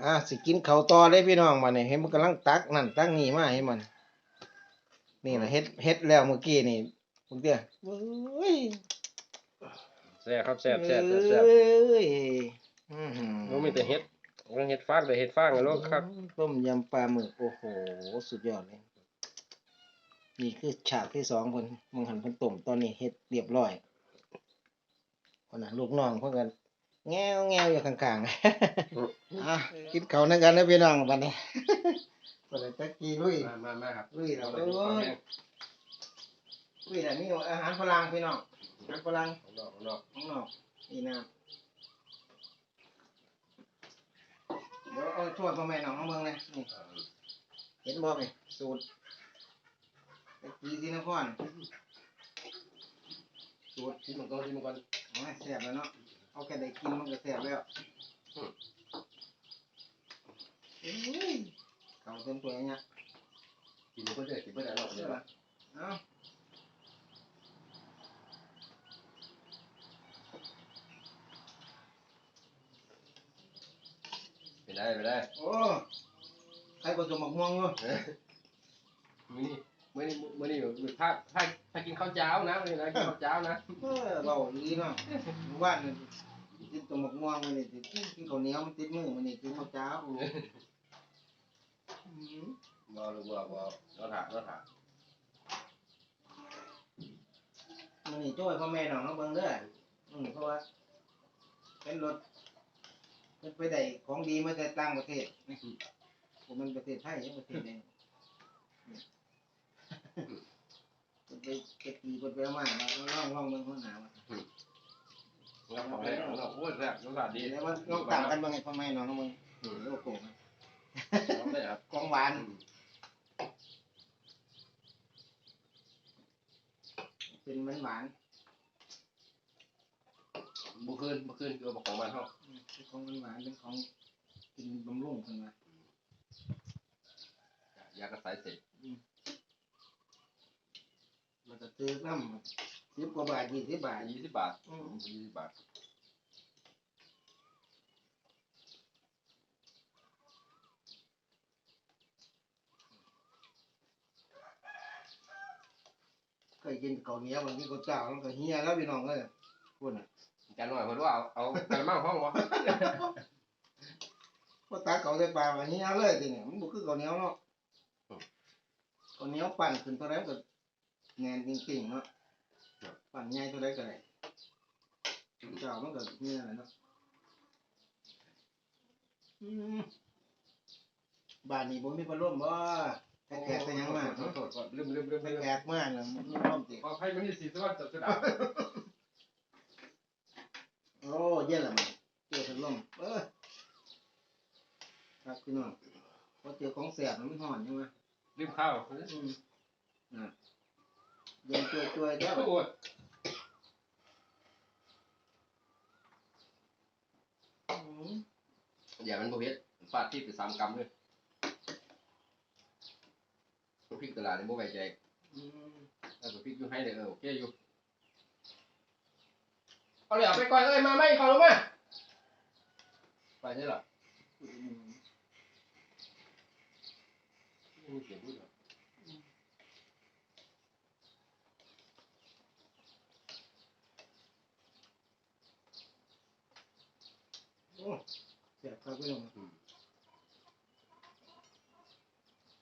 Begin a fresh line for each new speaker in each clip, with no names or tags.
อ่าสิกินข้าวต่อได้พี่น้องมาเนี่ยเห็นมันกำลังตักนั่นตักนี่มาให้มัน นี่นะเฮ็ดเฮ็ดแล้วเมื่อกี้นี่พวกเดียวเอ้ย
แซ่บครับแซ่บแซ่บแซ่บแซ่บ
เอ้ยอื้อหือ
มันมีแต่เห็ดมันเห็ดฟางแต่เห็ดฟางกันแล้วครับ
ต้มยำปลาหมึกโอ้โหสุดยอดเลยนี่คือฉากที่สองคนมึงหันเพิ่นต้มตอนนี้เฮ็ดเรียบร้อยคนน่ะลูกน้องเพิ่นกัน แง้วแง้วอยู่ข้างๆอะกินข้าวนั่นกันนะพี่น้องบัดนี้คนละตะกี้ลุย
มามามาครับ
ลุยเราเลยลุยแต่นี่อาหารฝรั่งพี่น้องอาหารฝรั่ง
ข้างนอกข้างนอก
ข้างนอกนี่น้ำเดี๋ยวเอาช่วยพ่อแม่น้องมาเมืองเลยนี่เห็นบอกเลยสูตรตะกี้ที่นครสูตร
ชิมมันก่อนชิมมันก่อน
โอ้ยแซ่บแล้วเนาะ เอาแค่ได้กินมันก็แซ่บแล้วเอ้ยเก่าเต็มตัวเนี่ย
กินมันก็ได้กินไม่ได้หรอก
ใช่
เดี๋ยว
ปะเอ้า
ไปได้ไปได้
โอ้ใครผสมหมกม่วงวะ
มื้อนี้ มื้อนี้มื้อนี้ถ้าถ้าถ้ากินข้าวเจ้านะมื้อนี้นะกินข้าวเจ้านะ
เออเบาดีเนาะหมู่บ้านนี่ติดตัวหมกม่วงมันนี่ติดกินข้าวเหนียวมันติดมือมันนี่กินข้าวเจ้าอืม
บ่รู้บ่บ่เราถามเราถาม
มันนี่ช่วยพ่อแม่น้องเขาเบิ่งเด้ออืมเพราะว่า เป็นรถมันไปได้ของดีมาจากต่างประเทศนี่ผมมันประเทศไทยยังประเทศไหนมัน ไปเก็บดีคนไปเอามาเราลองลองเบิ่งหัวหนาวอะ
เราบอกให้เราโอ้ยแซ่บรสชาติดี
เดี๋ยวมันลองต่างกันบ้างไงพ่อแม่น้องเขาเบิ่ง
อืม
โลโก้มัน
เราได้ครับ
ของหวานเป็นหวานหวาน
บ่คืนบ่คืนคือของมันเฮา
ของหวานหวานเป็นของกินบำรุงคนมา
อยากกระสายเสร็จ
มันจะซื้อน้ำสิบกว่าบาทยี่สิบบาท
20บาท
อืม
20บาท
เคยกินข้าวเหนียวบางทีก็เจ้าแล้วก็เฮียแล้วพี่น้องเลยพูดน่ะ
กันหน่อยเพิ่นว่าเอาเอากระมังห้องบ่
พอตาเก่าใส่ปลาว่าเฮียเลยทีเนี่ยมันบ่คือข้าวเหนียวเนาะข้าวเหนียวปั่นขึ้นเท่าไรก็ แน่นจริงๆเนาะปั่นใหญ่เท่าไรก็ได้เจ้ามันก็เฮียแหละเนาะอืมบ้านนี้บ่มีพัดลมบ่แขกๆแต่ยังมา
โทษโทษโทษลืมลืมลืม
แข
ลืม
กๆมาแล้วมันมีลมติ
ขอให้มันนี่สิสวัสดิ์สุดา
โอ้เย็นละมันเจอพัดลมเออครับพี่น้องพอเจอของแสบมันห่อนใช่ไหม
ลืมข้าว
อืมน่ะ เย็นช่วยๆเด้อ
โอ้ย
อืม
อย่ามันบ่เฮ็ดฟาดที่ไป3กรัมเลยพริกตลาดนี่บ่ไว้ใจ
อืม
ถ้าพริกอยู่ให้เลยเออโอเคอยู่เอาเลยเอาไปก่อนเอ้ยมาไม่เข้าลงมาไปได้หรอ
อืม
มีเสียงพูดเหรอ
อ้แสบครับพี่น้อง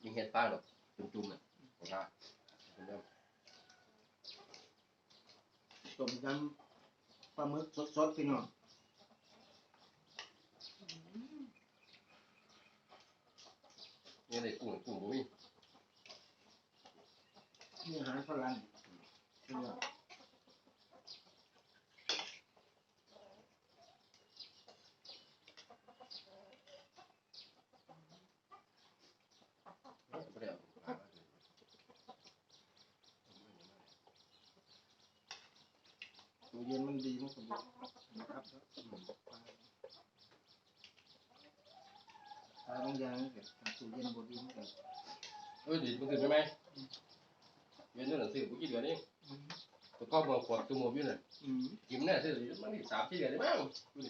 ยิงเฮ็ดฟ้าหรอกจุ่มๆน่ะของข้าจุ่มๆ
ต้มยำปลาหมึกสดๆพี่น้อง
นี่ได้กุ้งกุ้งบ่มี
นี่อาหารฝรั่งพี่น้อง
บ่ได้เอาปลามา
ตู้เย็นมันดีมันก็บอกนะครับปลาบางอย่างมันก็ตู้เย็นบ่ดีมันก็
เอ้ยดีมันตื่นไปไหมเวียนนู่นน่ะซื้อบ่กี่เดือนเองแต่ก็บ่ขวดตุ้มอยู่น่ะ
อืม
กินแน่ซื้อมันนี่3 4เดือนได้มั้ง
น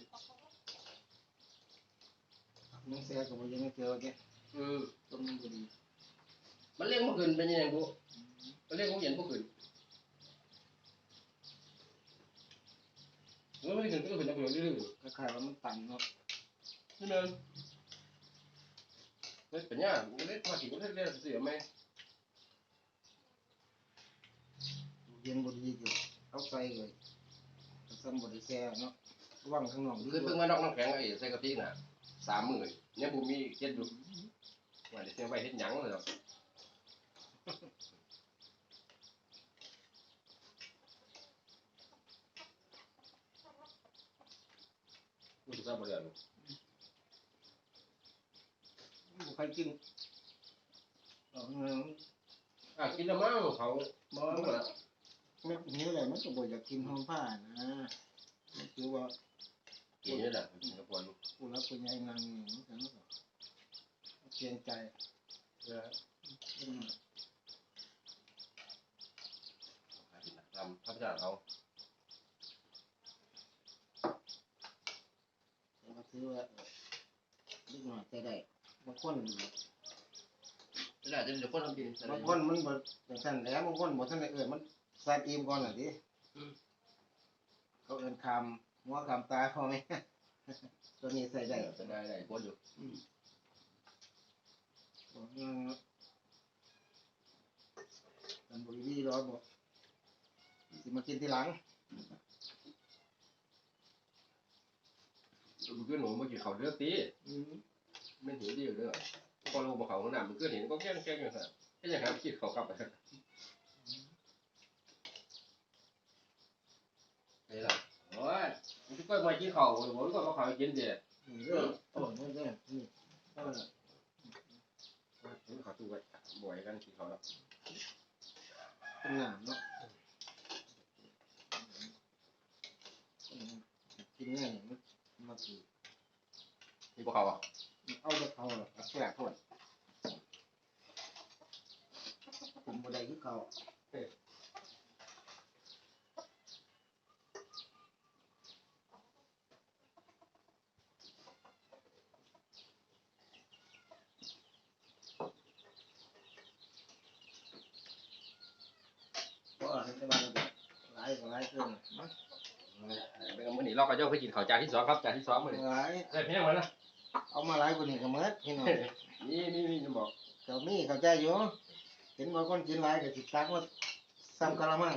น้องแซ่ก็บ่ยังไม่เจอแก
อืม
ต้มมันบ่ดี
มันเลี้ยงเมื่อคืนเป็นยังไงบุมันเลี้ยงเมื่อเย็น เมื่อคืนเมื่อคืนก็คืนจะคืนดื้อ
ก็คล้ายว่ามันตันเนาะ
ๆนี่มันเล่นเป็นยังเล่นมาถึงเล่นเล่นเสียไหม
เย็นบ่ดีอยู่เอาใส่เลยซ้ำบ่ได้แซ่เนาะระวังข้างนอก
คือเพิ่งมานอกน้ำแข็งไอ้ใส่กะทิน่ะสามหมื่นเนี่ยบุมีเจ็ดดูว่าเดี๋ยวเสียไปเฮ็ดหยังเลยหรอ กกูจะทราบบ่ได้หรอก
บ่ใครกินเอาเงิน
อะกินแล้วมั้งเขา
บ่
บ่
มัน
มา
มันนี่แหละมันก็บ่อยากกินหอมผ้านะมันคือว่า
กินนี่แหละกินกับปวน
ผู้รับผู้ใหญ่นั่งนี่มันก็มันก็เกรงใจ
เออ
อืม
ทำทำจากเขา
แต่ว่า ถือว่าเออนิดหน่อยใจได้บางคน
ไม่ได้จะเดี๋ยวคนทำกิน
บางคนมันบ่จังซั่นแหล้วบางคนบ่ทันได้เอิ้นมันใส่ตีมก่อนน่ะดิเขาเอิ้นคำหัวคำตาเขาไหม ตัวนี้ใส่ได้
จะได้ได้ปวนอยู่
บ่อืมมันบ่ดีรอบ่สิมากินทีหลัง
มันขึ้นหนูเมื่อกี้เขาเลือกตี
อืม
ไม่ถือดีอยู่เด้อพอลงมาเขาหน้ามันขึ้นเห็นก็แก้งแก้งอยู่ค่ะแค่ยังหาคิดเขากลับไปนี่ล่ะโอ้ยมันก็มากินเขาผมก็มาเขากินเด็ด
นี่เด้อโอ้นี่เด้อนี่เอาล่ะ
เขาตู้ไว้บ่อยกันกินเขาแล้ว
เป็นน้ำเนาะอืมกินง่ายมัน มากิน
นี่พวกเขาอะ
เอาแต่เขาล่ะเอาแซ่บโพดผมบ่ได้คือเขาก็ให้ได้บ้างหลายก็หลายเกินมั้ง
เป็ นมื้อนี้เราก็จะไปกินข้าวจานที่สองครับจานที่สองมื้อนี้
หลาย
ได้เพียงมันนะ
เอามาหลายกว่านี้ก็หมดพี่น้อง
นี่นี่นี่จะบอก
ก็มีเข้าใจอยู่เห็นว่าคนกินหลายก็สิตักว่าซ้ำกะละมัง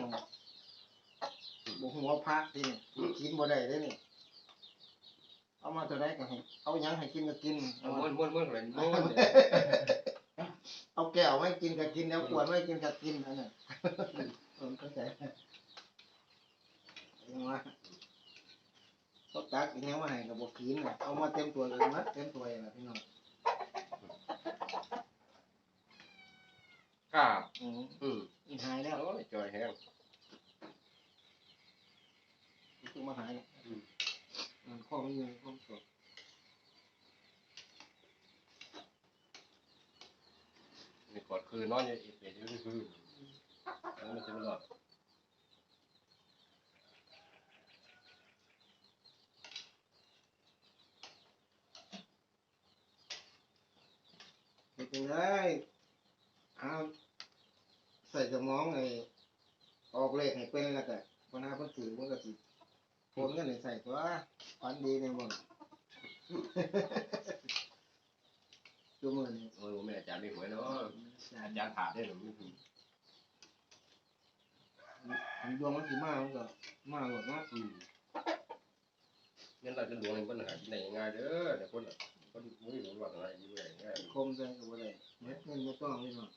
บ่หัวพระที่นี่กินบ่ได้เด้นี่เอามาเท่าใดก็ให้เอาหยังให้กินก็กินเอา
ม้วน
มา
ม้วนม้วนอะไรม้วน
เอาแก้วไว้กินก็กินแล้วขวดไว้กินก็กินอันนั้นเออเข้าใจยังว่า เขาตักอีหยังมาให้ก็บ่กินน่ะเอามาเต็มตัวเลยหมัดเต็มตัวเลยล่ะพี่น้อง
กล้า
อืม
อืม
อีหายแล้ว
โอ้ยจอยแห้ง
คือมาหายเนี่ยมันข้อมันยังข้อสด
นี่กอดคืนนอนอยู่อีกเดี๋ยวนี่คือแล้วมันจะไม่รอด
เฮ็ดจังไดเอาใส่สมองไอ้ออกเลขให้เป็นแล้วก็พอหน้าเพิ่นถือมันก็สิโอนเงินให้ใส่ตัวฝันดีแน่บ่ตัวมื้อนี้
โอ้ยผมไม่อาจารย์ไม่หวยเนาะอาจารย์ถาได้หรือไม่ถูก
อันดวงมันสิมามันก็มาหมดเนาะ
อืมงั้นเราจะหลวงในปัญหาที่ไหนง่ายเด้อแต่คน คนไม่รู้ว่าอะไรอยู่ไหนง่าย
คมใส่ก็บ่ได้เม็ดเงินบ่ต้องพี่น้อง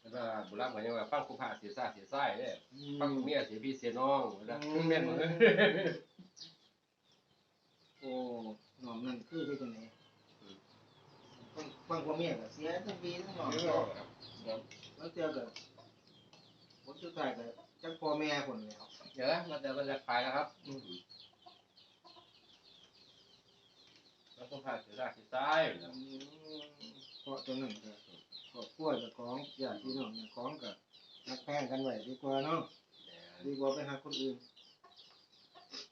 แต่ว่าบุรุษเขายังว่าฟังผู้พาเสียซ่าเสียไส้เนี่ย
อื
ฟัง
ม
ผู้เมียเสียพี่เสียน้องนะแม่นหมดเลย
โอ้น้องนั่นคือที่จังไดฟังฟังพ่อเมียก็เสียทั้งปีทั้งน้องแล้วเจอกับผลสุดท้ายก็จังพ่อแม่คนแล้ว
เดี๋ยวนะเราจะเราจะขายแล้วครับ แล้วผู้พาเสียซ่าเสียไส้
เพราะตัวนั้นก็ครอบครัวเจะของญาติพี่น้องเจ้าของก็รักแพงกันไว้ดีกว่าเนาะดีกว่าไปหาคนอื่น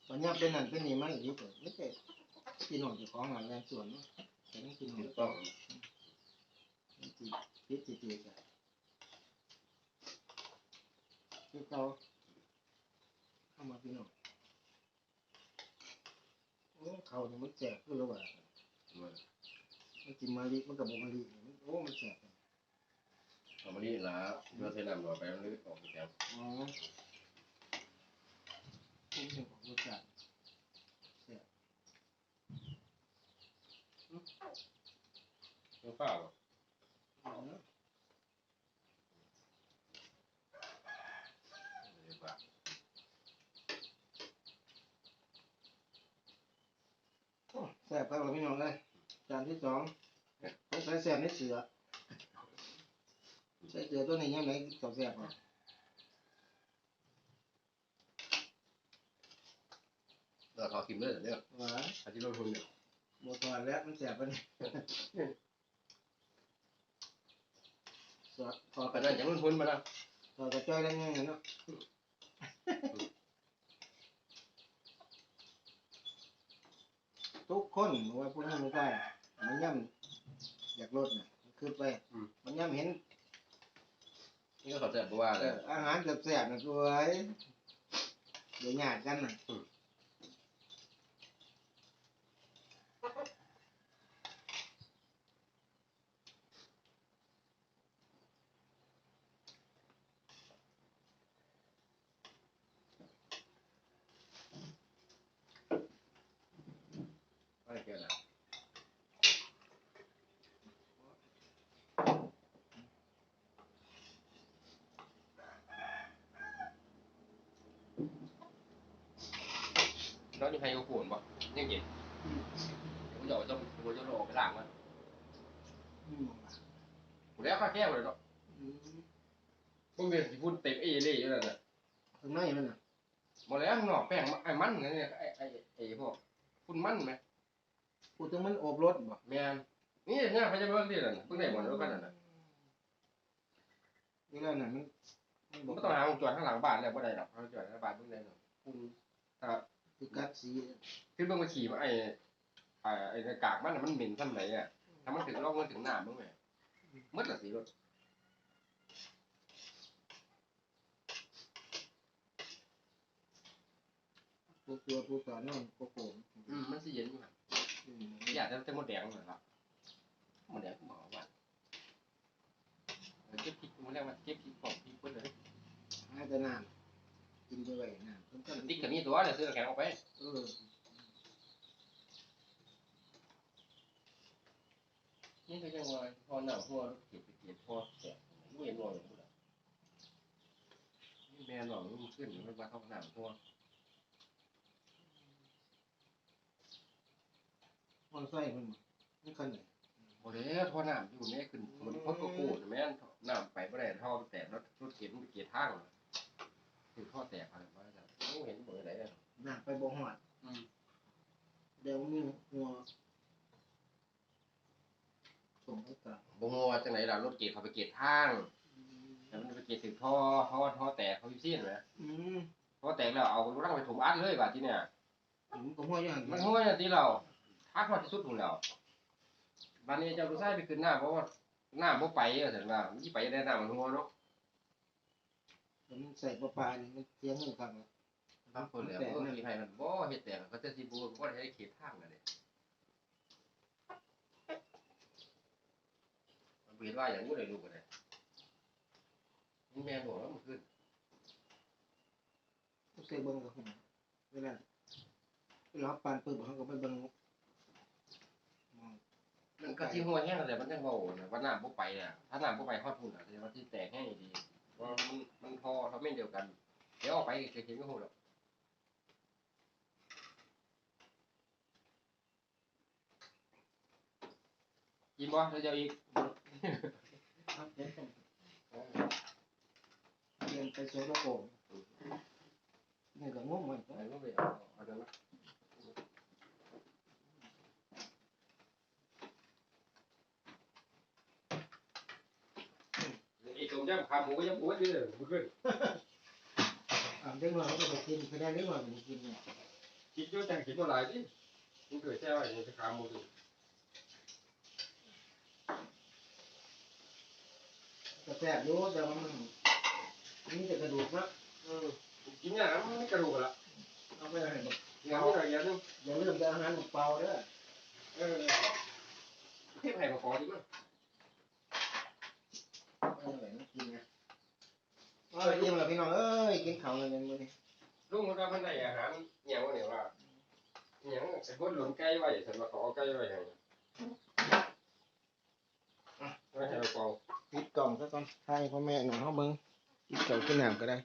วันนี้เป็นนั่นเป็นนี่มาอีกทีก็ไม่ใช่พี่น้องจ้าของหลานแรงส่วนเนาะแต่ต้องกินห
ถู
มู
กต้อง
จีพิษจีจีกันคือเขาเข้ามาพี่น้อง เขาเนี่ยมันแสบคือระหว่างมันกินมาลิมันกับโมมาลิมันโอ้มันแสบ
เอามานี่ละเมื่อเทน้ำหน่อยไปมันเลยออกแก้ว
อ๋อผมเป็นของรสชาติ
ต้องเปล่า
อ๋อ
เดี๋ยวว่า
โอ้ แสบครับเราพี่น้องเลยจานที่สองต้องใส่แสบในเสือใส่เสือตัวนี้ยังไงกับแสบอะ
เราทอกินเลยเนี่ย
หวาน
อาทิตย์ลงทุนเนี่ย
บวทอนแล้วมันแสบไปนี่สอดสอด
ก็
กระ
ได้
จ้อย
ยังลงทุนมาแล้ว
สอดกระจ้อยแล้วไงเนาะ ทุกคนบอกว่าพูดให้ไม่ได้มันย่ำอยากลดน่ะมันคือไปมันย่ำเห็น
นี่ก็เขาจะบอกว่า
เอ
เลย
ออาหารแสบๆนะสวยเดี๋ยวหยาดกันน่ะ
ไม่ น้องยังให้กูปวดบ่ยังเห็นกูจะเอาต้องกูจะรอไปล้างมัน
อืม
กูแล้วข้าแก้วเลยเนาะ
อืม
มึงเรียนสิพูดเต็มเอเล่อยู่แล้วน่ะ
ข้างในมันน่ะ
หมดแล้วข้างนอกแป้งไอ้มันนั่นเนี่ยไอ้ไอ้ไอ้พวกคุณมันไหม
พูดถึงมันอบรสบ่
แม่นนี่เนี่ยเขาจะเบิ่งที่นั่นน่ะเพิ่งได้หมดแล้วกันนั่นน่ะ
เวลานั้นมันมัน
มั
บ่
นก็ต้องหาวงจรข้างหลังบ้านแล้วบ่ได้หรอกวงจรข้างหลังบ้านเพิ่งได้หรอกคุณถ้า
คือกัดสี
ขึ้นเบิ่งมาขี่มาไอ้ไอ้ไอ้กากมันน่ะมันเหม็นทำไหนอะถ้ามันถึงร่องมันถึงหน้ามึงแหมมืดละสีรถ
พวกตัวพวกสอนนั่นพวกโกง
อืมมันสิเย็นอยู่หั่น
อืม
อยากจะจะหมดแดงนั่นล่ะหมดแดงก็หมอว่าเก็บพริกมันแล้วมันเก็บพริกของพริกเพิ่นเลย
ให้แต่น้ำ กินไปไว้น้ำเพิ่นก็
ติ๊กก็มีตัวเดี๋ยวซื้อน้ำแข็งออกไป
เออ
นี่ก็ยังว่าพอหนาวพอเก็บไปเก็บพอแสบไม่เห็นว่าอย่างนี้ละนี่แม่หนาวมันขึ้นมันว่าเท่าหนาวพอ
มันใส่มันบ่มันคันไหน
โอ้เด้อท่อน้ำอยู่แม่ขึ้นมันพดก็กูแม่นน้ำไปบ่ได้ท่อมันแตกแล้วรถเข็นมันเกียร์ทางถึง ท่อแตกอะไรมาจ้ะไม่เห็นบ่ได้เลย
น้ำไปบ่ฮอด
อืม
เดี๋ยวมีหัวส่งให้กลับ
บ่งัวจังไหนล่ะรถเกียร์เขาไปเกียร์ทางแต่มันไปเกียร์ถึงท่อท่อท่อแตกเขาอยู่ซี่เห็นไหม
อืม
ท่อแตกแล้วเอารถไปถมอัดเลยบาดทีเนี่ย
ผมก็หัวอยู่หั่น
มันห้วยที่เราทักมาที่สุดของเราบันนี้เจ้าดูไส้ไปขึ้นหน้าเพราะว่าหน้าบ่ไปก็ถึงว่ามันสิไปได้หน้ามันหัวเนาะ
มันใส่ปลาปลานี่มันเสียเงินครับ
บางคนแล้วบ่มีใครมันบ่เฮ็ดแต่ก็จะสิบ่บ่ได้เขตทางกันเด้มันเห็นว่าอย่างงู้ได้ลูกก็ได้มันแม่บอกแล้วมันขึ้น
ใส่เบิ่งกับหัวเวลาเวลาปานปึ๊บเขาก็ไปเบิ่งมอง
มันก็สิหัวแห้งแต่มันยังเว้าน่ะว่าน้าบ่ไปอะถ้าน้าบ่ไปฮอดพุ่นอะแสดงว่าสิแตกแห้งดี เพราะมันมันพอเท่าแม่นเดียวกัน เดี๋ยวออกไปก็เห็นก็ฮู้แล้วกินบ่เดี๋ยวจะเอาอีก
ครับเดี๋ยวต้องเรียนไปโซโลโกงนี่ก็งงเหมือนกัน
ย่ำขาหมูก็ย่ำโอ้ยนี่เลยมันขึ้น
อ่าเด็กน้อยมันก็บ่กินแสดงเด็กน้อยมันบ่กินเนี่ย
กินเยอะจังกินาหลายที่ดิมันเกิดแช่ไว้ในขาหมูดิก็
แซ่บอยู่แต่มันมีแจะกระดูกนาะเอ
อกินเนี่ยมันไม่กระดูกละ
เอาไปให้บ่
งานที่ไหนอย่างนึง
อย่าลืมไปเอาอาหารของเปล่าเด้ย
เออเทพไห่มาขอดีมั้
ง เอ้ยอิ่มแล้วพี่น้องเอ้ยกินข้าวเลยกันมื้อนี้
ลุงมันว่ามันได้อาหารอย่างว่าเนี่ยว่าอย่างไอ้พวกหลุมไก่ไว้ฉันว่าขอเอาไก่ไว้ให้ไว้ให้เราเป่า
ปิดกล่องซะก่อนให้พ่อแม่หน่อยเฮาเบิ่งกินข้าวกินน้ำก็ได้